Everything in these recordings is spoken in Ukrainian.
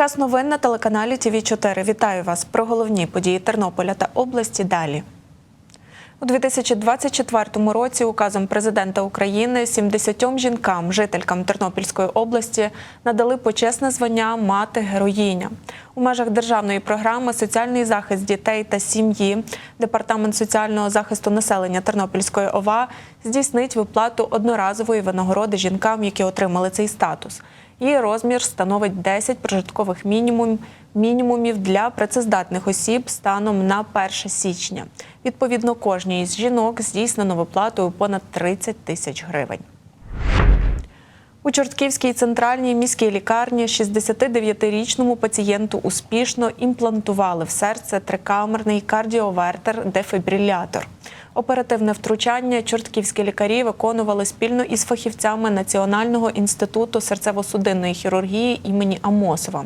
Час новин на телеканалі ТВ 4 Вітаю вас про головні події Тернополя та області. Далі. У 2024 році указом президента України 70 жінкам, жителькам Тернопільської області, надали почесне звання мати героїня. У межах державної програми Соціальний захист дітей та сім'ї департамент соціального захисту населення Тернопільської ОВА здійснить виплату одноразової винагороди жінкам, які отримали цей статус. Її розмір становить 10 прожиткових мінімум, мінімумів для працездатних осіб станом на 1 січня. Відповідно, кожній із жінок здійснено виплатою понад 30 тисяч гривень. У Чортківській центральній міській лікарні 69-річному пацієнту успішно імплантували в серце трикамерний кардіовертер дефібрилятор. Оперативне втручання чортківські лікарі виконували спільно із фахівцями Національного інституту серцево-судинної хірургії імені Амосова.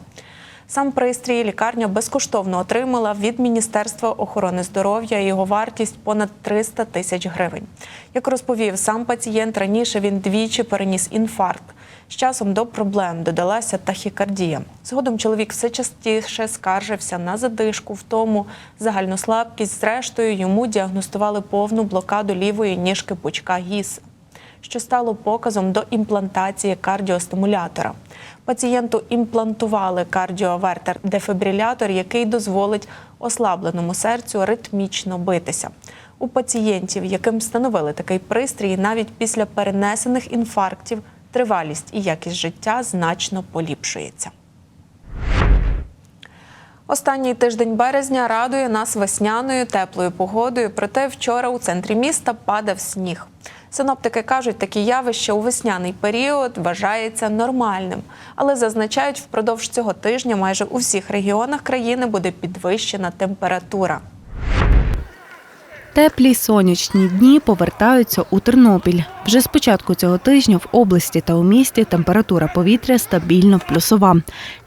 Сам пристрій лікарня безкоштовно отримала від Міністерства охорони здоров'я. Його вартість понад 300 тисяч гривень. Як розповів сам пацієнт, раніше він двічі переніс інфаркт. З часом до проблем додалася тахікардія. Згодом чоловік все частіше скаржився на задишку, втому, загальну слабкість. Зрештою, йому діагностували повну блокаду лівої ніжки пучка гіс що стало показом до імплантації кардіостимулятора. Пацієнту імплантували кардіовертер дефібрилятор, який дозволить ослабленому серцю ритмічно битися. У пацієнтів, яким встановили такий пристрій, навіть після перенесених інфарктів тривалість і якість життя значно поліпшується. Останній тиждень березня радує нас весняною теплою погодою. Проте вчора у центрі міста падав сніг. Синоптики кажуть, такі явища у весняний період вважається нормальним, але зазначають, впродовж цього тижня майже у всіх регіонах країни буде підвищена температура. Теплі сонячні дні повертаються у Тернопіль. Вже з початку цього тижня в області та у місті температура повітря стабільно плюсова.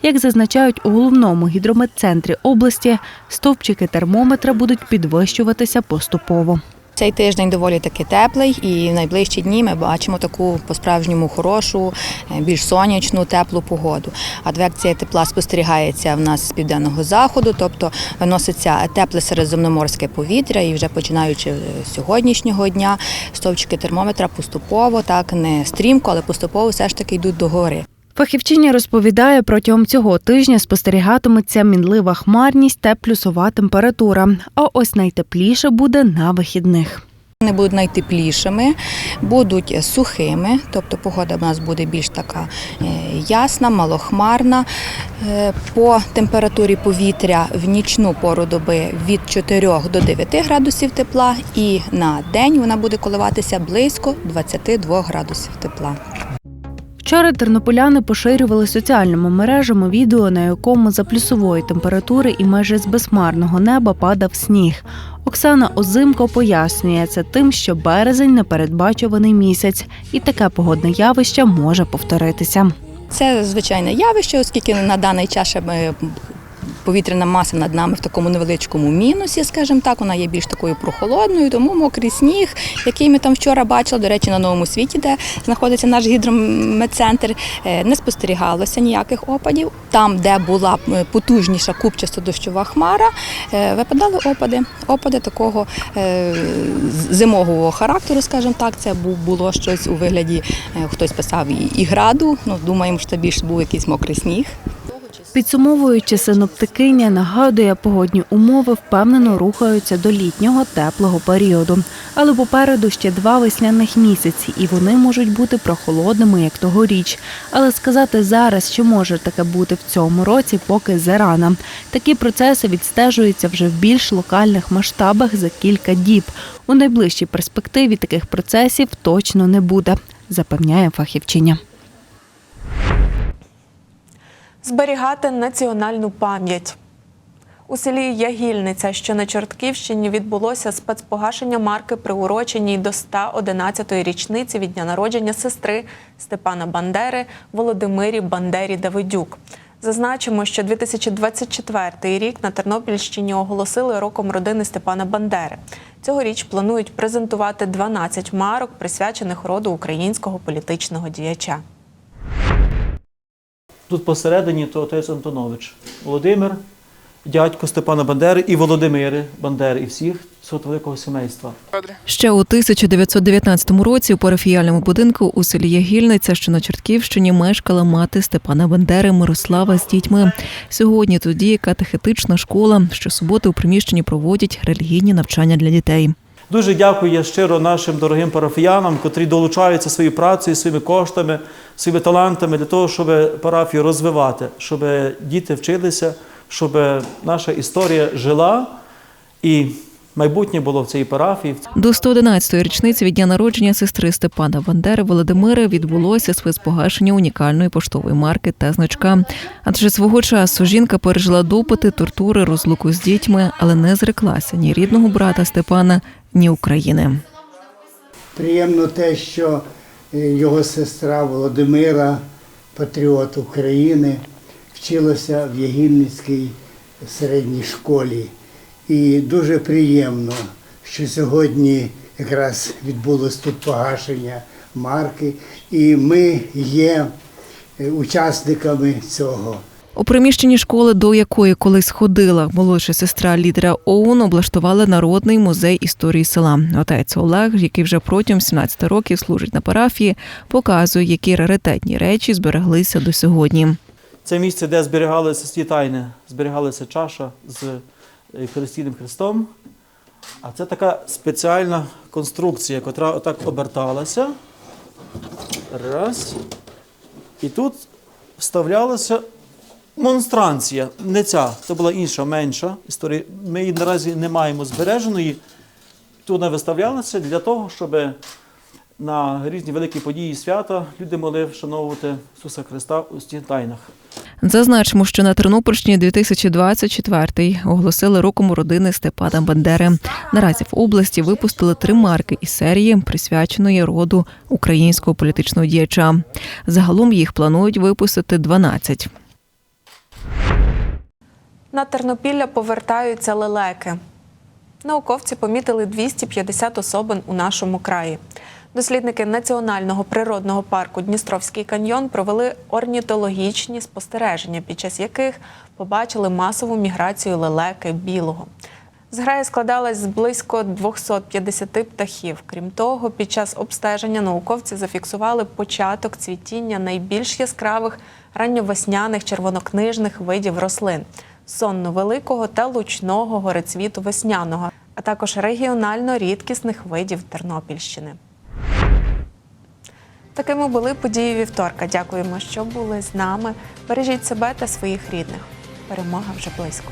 Як зазначають у головному гідрометцентрі області, стовпчики термометра будуть підвищуватися поступово. Цей тиждень доволі таки теплий, і в найближчі дні ми бачимо таку по-справжньому хорошу, е, більш сонячну, теплу погоду. Адвекція тепла спостерігається в нас з південного заходу, тобто виноситься тепле середземноморське повітря, і вже починаючи з сьогоднішнього дня стовпчики термометра поступово, так не стрімко, але поступово все ж таки йдуть до гори. Фахівчиня розповідає, протягом цього тижня спостерігатиметься мінлива хмарність та плюсова температура. А ось найтепліше буде на вихідних. Вони будуть найтеплішими, будуть сухими, тобто погода в нас буде більш така е, ясна, малохмарна. Е, По температурі повітря в нічну пору доби від 4 до 9 градусів тепла, і на день вона буде коливатися близько 22 градусів тепла. Вчора тернополяни поширювали соціальними мережами відео, на якому за плюсової температури і майже з безмарного неба падав сніг. Оксана Озимко пояснює це тим, що березень непередбачуваний місяць, і таке погодне явище може повторитися. Це звичайне явище, оскільки на даний час ми повітряна маса над нами в такому невеличкому мінусі, скажімо так, вона є більш такою прохолодною, тому мокрий сніг, який ми там вчора бачили, до речі, на новому світі, де знаходиться наш гідрометцентр, е, не спостерігалося ніяких опадів. Там, де була е, потужніша купчасто дощова хмара, е, випадали опади. Опади такого зимового характеру, скажімо так, це було щось у вигляді, хтось писав і, граду. Ну, думаємо, що це більше був якийсь мокрий сніг. Підсумовуючи, синоптикиня нагадує, погодні умови впевнено рухаються до літнього теплого періоду. Але попереду ще два весняних місяці, і вони можуть бути прохолодними, як тогоріч. Але сказати зараз, що може таке бути в цьому році, поки зарано. Такі процеси відстежуються вже в більш локальних масштабах за кілька діб. У найближчій перспективі таких процесів точно не буде, запевняє фахівчиня. Зберігати національну пам'ять. У селі Ягільниця, що на Чортківщині, відбулося спецпогашення марки, приуроченій до 111-ї річниці від дня народження сестри Степана Бандери Володимирі Бандері Давидюк. Зазначимо, що 2024 рік на Тернопільщині оголосили роком родини Степана Бандери. Цьогоріч планують презентувати 12 марок, присвячених роду українського політичного діяча. Тут посередині то отець Антонович. Володимир, дядько Степана Бандери і Володимири Бандери, і всіх цього великого сімейства. Ще у 1919 році у парафіяльному будинку у селі Ягільниця, що на Чортківщині, мешкала мати Степана Бандери Мирослава з дітьми. Сьогодні тут діє катехетична школа. Щосуботи у приміщенні проводять релігійні навчання для дітей. Дуже дякую я щиро нашим дорогим парафіянам, котрі долучаються своєю працею, своїми коштами, своїми талантами для того, щоб парафію розвивати, щоб діти вчилися, щоб наша історія жила і майбутнє було в цій парафії. До 111-ї річниці від дня народження сестри Степана Бандери Володимири відбулося спецпогашення унікальної поштової марки та значка. Адже свого часу жінка пережила допити, тортури, розлуку з дітьми, але не зреклася ні рідного брата Степана, ні України. Приємно те, що е, його сестра Володимира, патріот України, вчилася в Ягільницькій середній школі. І дуже приємно, що сьогодні якраз відбулось тут погашення марки, і ми є е, учасниками цього. У приміщенні школи, до якої колись ходила молодша сестра лідера ОУН, облаштували народний музей історії села. Отець Олег, який вже протягом 17 років служить на парафії, показує, які раритетні речі збереглися до сьогодні. Це місце, де зберігалися ці тайни, зберігалася чаша з Христійним Христом. А це така спеціальна конструкція, яка отак оберталася. Раз. І тут вставлялася монстранція. Не ця, це була інша, менша історія. Ми її наразі не маємо збереженої. Тут вона виставлялася для того, щоб на різні великі події свята люди могли вшановувати Ісуса Христа у цих тайнах. Зазначимо, що на Тернопільщині 2024 оголосили роком родини Степана Бандери. Наразі в області випустили три марки із серії, присвяченої роду українського політичного діяча. Загалом їх планують випустити 12. На Тернопілля повертаються лелеки. Науковці помітили 250 особин у нашому краї. Дослідники Національного природного парку Дністровський каньйон провели орнітологічні спостереження, під час яких побачили масову міграцію лелеки білого. Зграя складалась з близько 250 птахів. Крім того, під час обстеження науковці зафіксували початок цвітіння найбільш яскравих ранньовесняних червонокнижних видів рослин сонно-великого та лучного горецвіту весняного, а також регіонально рідкісних видів Тернопільщини. Такими були події вівторка. Дякуємо, що були з нами. Бережіть себе та своїх рідних. Перемога вже близько.